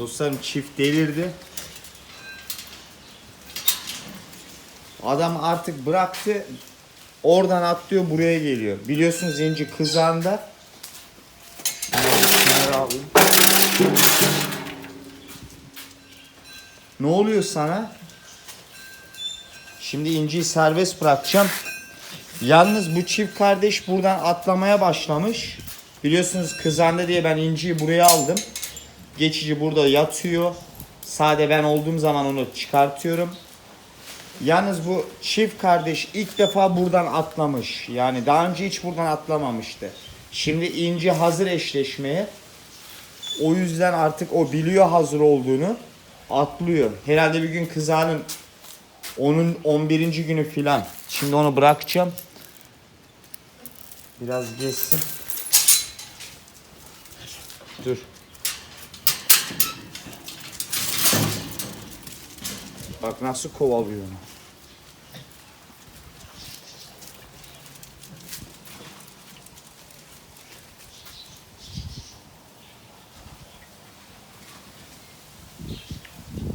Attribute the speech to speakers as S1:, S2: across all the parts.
S1: Dostlarım çift delirdi. Adam artık bıraktı. Oradan atlıyor buraya geliyor. Biliyorsunuz inci alayım. Ne oluyor sana? Şimdi inciyi serbest bırakacağım. Yalnız bu çift kardeş buradan atlamaya başlamış. Biliyorsunuz kızandı diye ben inciyi buraya aldım. Geçici burada yatıyor. Sade ben olduğum zaman onu çıkartıyorum. Yalnız bu çift kardeş ilk defa buradan atlamış. Yani daha önce hiç buradan atlamamıştı. Şimdi inci hazır eşleşmeye. O yüzden artık o biliyor hazır olduğunu. Atlıyor. Herhalde bir gün kızağının onun 11. günü filan. Şimdi onu bırakacağım. Biraz geçsin. Dur. Bak nasıl kovalıyor onu.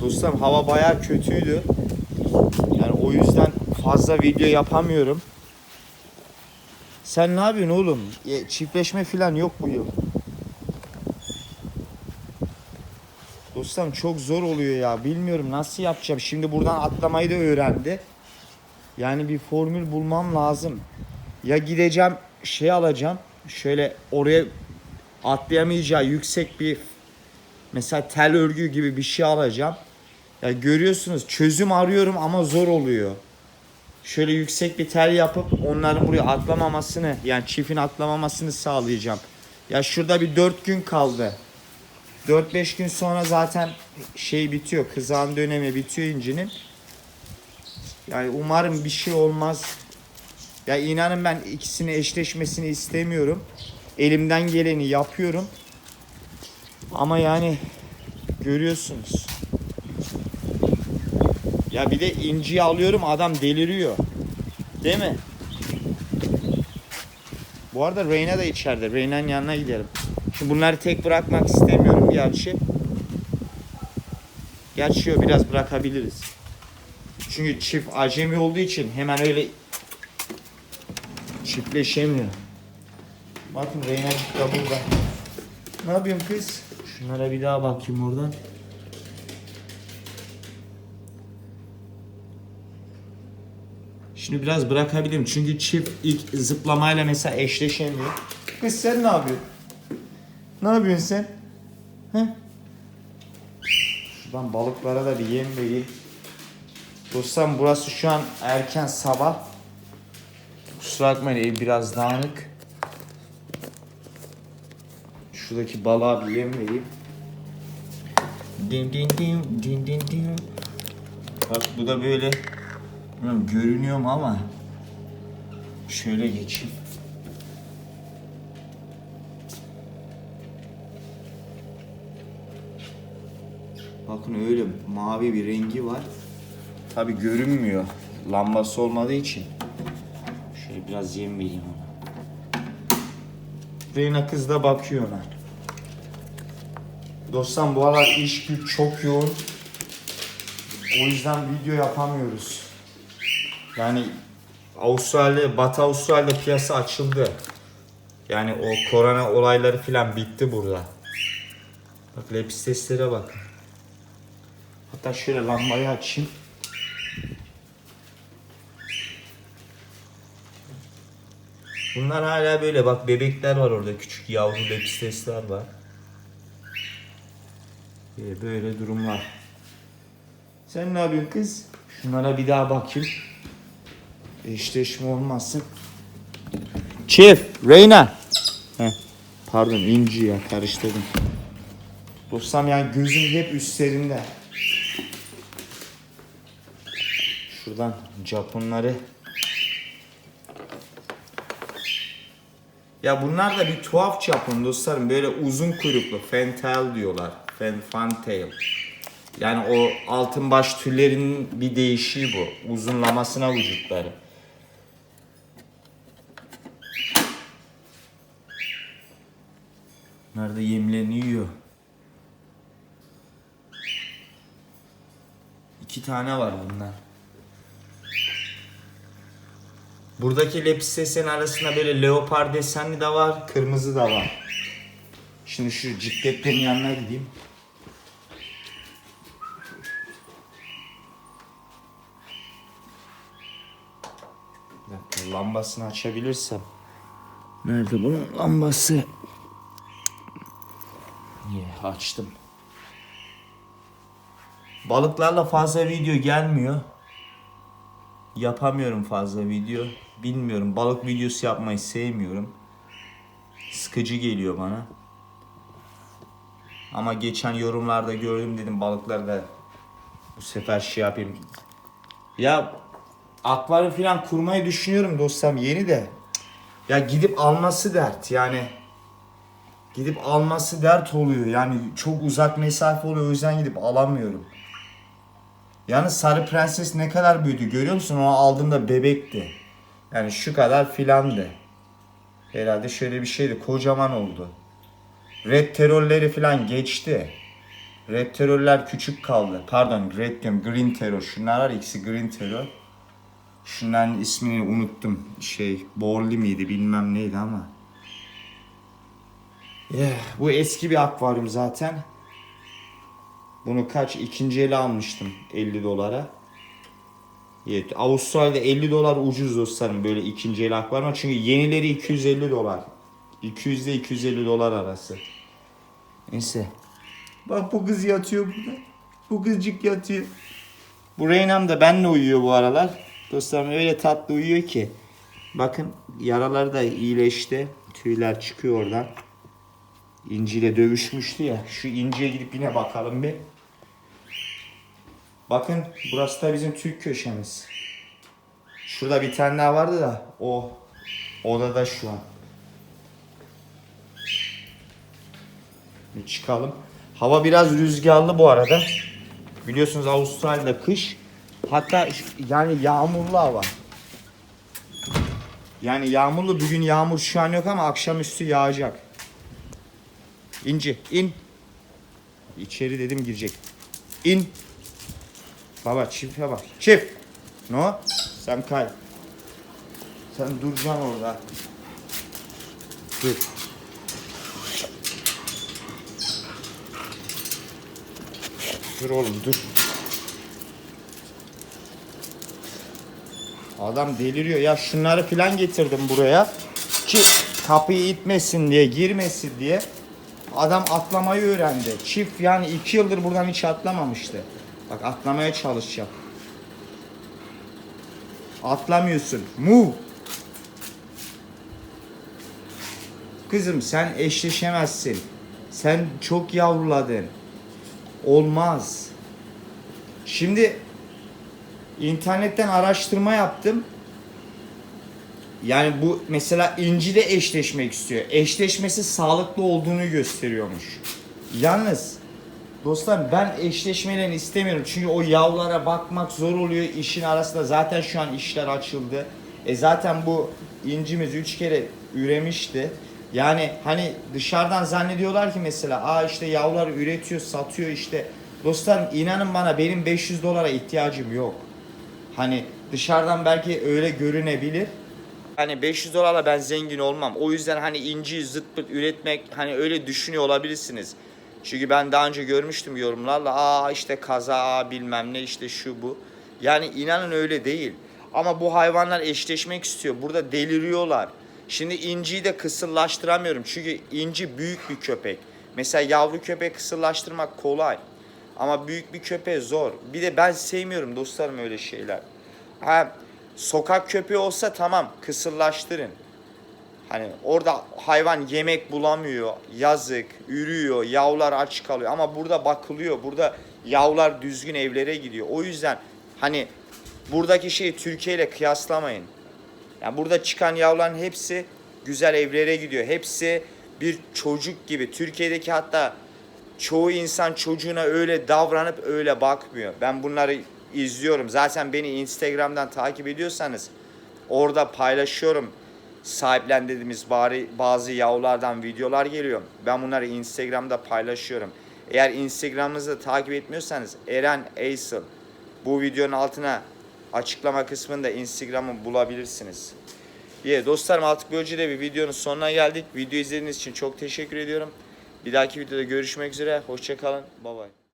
S1: Dostum hava bayağı kötüydü. Yani o yüzden fazla video yapamıyorum. Sen ne yapıyorsun oğlum? E, Çiftleşme falan yok bu yıl. Dostum çok zor oluyor ya. Bilmiyorum nasıl yapacağım. Şimdi buradan atlamayı da öğrendi. Yani bir formül bulmam lazım. Ya gideceğim şey alacağım. Şöyle oraya atlayamayacağı yüksek bir mesela tel örgü gibi bir şey alacağım. Ya görüyorsunuz çözüm arıyorum ama zor oluyor. Şöyle yüksek bir tel yapıp onların buraya atlamamasını yani çiftin atlamamasını sağlayacağım. Ya şurada bir 4 gün kaldı. 4-5 gün sonra zaten şey bitiyor. Kızağın dönemi bitiyor incinin. Yani umarım bir şey olmaz. Ya inanın ben ikisini eşleşmesini istemiyorum. Elimden geleni yapıyorum. Ama yani görüyorsunuz. Ya bir de inciyi alıyorum adam deliriyor. Değil mi? Bu arada Reyna da içeride. Reyna'nın yanına gidelim. Şimdi bunları tek bırakmak istemiyorum gerçi. Gerçi yok, biraz bırakabiliriz. Çünkü çift acemi olduğu için hemen öyle çiftleşemiyor. Bakın Reyna'cık da burada. Ne yapıyorsun kız? Şunlara bir daha bakayım oradan. Şimdi biraz bırakabilirim çünkü çift ilk zıplamayla mesela eşleşemiyor. Kız sen ne yapıyorsun? Ne yapıyorsun sen? Şuradan balıklara da bir yem vereyim. Dostum burası şu an erken sabah. Kusura bakmayın ev biraz dağınık. Şuradaki balığa bir yem vereyim. Din din din din din din. Bak bu da böyle Bilmiyorum görünüyor mu ama şöyle geçeyim. Bakın öyle mavi bir rengi var. Tabi görünmüyor. Lambası olmadığı için. Şöyle biraz yem vereyim ona. Reyna kız da bakıyor ona. Dostum bu aralar iş güç çok yoğun. O yüzden video yapamıyoruz. Yani Avustralya, Batı Avustralya piyasa açıldı. Yani o korona olayları filan bitti burada. Bak lepisteslere bakın. Hatta şöyle lambayı açayım. Bunlar hala böyle bak bebekler var orada küçük yavru lepistesler var. Böyle, böyle durumlar. Sen ne yapıyorsun kız? Şunlara bir daha bakayım. Eşleşme olmasın. Çift, Reyna. Heh, pardon inci ya karıştırdım. Dostum yani gözüm hep üstlerinde. Şuradan Japonları. Ya bunlar da bir tuhaf Japon dostlarım. Böyle uzun kuyruklu. Fantail diyorlar. Fan, fantail. Yani o altın baş türlerinin bir değişiği bu. Uzunlamasına vücutları. Bunlar da yemlerini. İki tane var bundan. Buradaki lepis desen arasında böyle leopar desenli de var, kırmızı da var. Şimdi şu ciddetlerin yanına gideyim. Lambasını açabilirsem. Nerede bunun lambası? Niye açtım. Balıklarla fazla video gelmiyor. Yapamıyorum fazla video. Bilmiyorum. Balık videosu yapmayı sevmiyorum. Sıkıcı geliyor bana. Ama geçen yorumlarda gördüm dedim balıkları da bu sefer şey yapayım. Ya akvaryum falan kurmayı düşünüyorum dostum yeni de. Ya gidip alması dert yani. Gidip alması dert oluyor. Yani çok uzak mesafe oluyor o yüzden gidip alamıyorum. Yani Sarı Prenses ne kadar büyüdü görüyor musun? Onu aldığımda bebekti. Yani şu kadar filandı. Herhalde şöyle bir şeydi. Kocaman oldu. Red terörleri filan geçti. Red terörler küçük kaldı. Pardon red diyorum green terör. Şunlar var ikisi green terör. Şunların ismini unuttum. Şey Borli miydi bilmem neydi ama. Yeah, bu eski bir akvaryum zaten. Bunu kaç ikinci ele almıştım 50 dolara. Evet, Avustralya'da 50 dolar ucuz dostlarım böyle ikinci el akvaryum. Çünkü yenileri 250 dolar. 200 ile 250 dolar arası. Neyse. Bak bu kız yatıyor burada. Bu kızcık yatıyor. Bu Reynam da benle uyuyor bu aralar. Dostlarım öyle tatlı uyuyor ki. Bakın yaraları da iyileşti. Tüyler çıkıyor oradan. İnci dövüşmüştü ya. Şu inciye gidip yine bakalım bir. Bakın burası da bizim Türk köşemiz. Şurada bir tane daha vardı da o odada şu an. Bir çıkalım. Hava biraz rüzgarlı bu arada. Biliyorsunuz Avustralya'da kış. Hatta yani yağmurlu hava. Yani yağmurlu bugün yağmur şu an yok ama akşamüstü yağacak. İnci in. İçeri dedim girecek. İn. Baba çifte bak. Çift. No. Sen kay. Sen duracaksın orada. Dur. Dur oğlum dur. Adam deliriyor. Ya şunları filan getirdim buraya. Ki kapıyı itmesin diye, girmesin diye. Adam atlamayı öğrendi. Çift yani iki yıldır buradan hiç atlamamıştı. Bak atlamaya çalışacak. Atlamıyorsun. Move. Kızım sen eşleşemezsin. Sen çok yavruladın. Olmaz. Şimdi internetten araştırma yaptım. Yani bu mesela İnci de eşleşmek istiyor. Eşleşmesi sağlıklı olduğunu gösteriyormuş. Yalnız dostlar ben eşleşmelerini istemiyorum. Çünkü o yavrulara bakmak zor oluyor. İşin arasında zaten şu an işler açıldı. E zaten bu incimiz 3 kere üremişti. Yani hani dışarıdan zannediyorlar ki mesela aa işte yavrular üretiyor, satıyor işte. Dostlarım inanın bana benim 500 dolara ihtiyacım yok. Hani dışarıdan belki öyle görünebilir. Hani 500 dolarla ben zengin olmam. O yüzden hani inci zıt pırt üretmek hani öyle düşünüyor olabilirsiniz. Çünkü ben daha önce görmüştüm yorumlarla. Aa işte kaza bilmem ne işte şu bu. Yani inanın öyle değil. Ama bu hayvanlar eşleşmek istiyor. Burada deliriyorlar. Şimdi inciyi de kısırlaştıramıyorum. Çünkü inci büyük bir köpek. Mesela yavru köpek kısırlaştırmak kolay. Ama büyük bir köpeğe zor. Bir de ben sevmiyorum dostlarım öyle şeyler. Ha, sokak köpeği olsa tamam kısırlaştırın. Hani orada hayvan yemek bulamıyor, yazık, ürüyor, yavrular aç kalıyor. Ama burada bakılıyor, burada yavrular düzgün evlere gidiyor. O yüzden hani buradaki şeyi Türkiye ile kıyaslamayın. Yani burada çıkan yavruların hepsi güzel evlere gidiyor. Hepsi bir çocuk gibi. Türkiye'deki hatta çoğu insan çocuğuna öyle davranıp öyle bakmıyor. Ben bunları izliyorum. Zaten beni Instagram'dan takip ediyorsanız orada paylaşıyorum. Sahiplendiğimiz bari bazı yavrulardan videolar geliyor. Ben bunları Instagram'da paylaşıyorum. Eğer Instagram'ınızı takip etmiyorsanız Eren Aysel Bu videonun altına açıklama kısmında Instagram'ı bulabilirsiniz. İyi dostlarım artık böylece de bir videonun sonuna geldik. Video izlediğiniz için çok teşekkür ediyorum. Bir dahaki videoda görüşmek üzere. Hoşçakalın. Bay bay.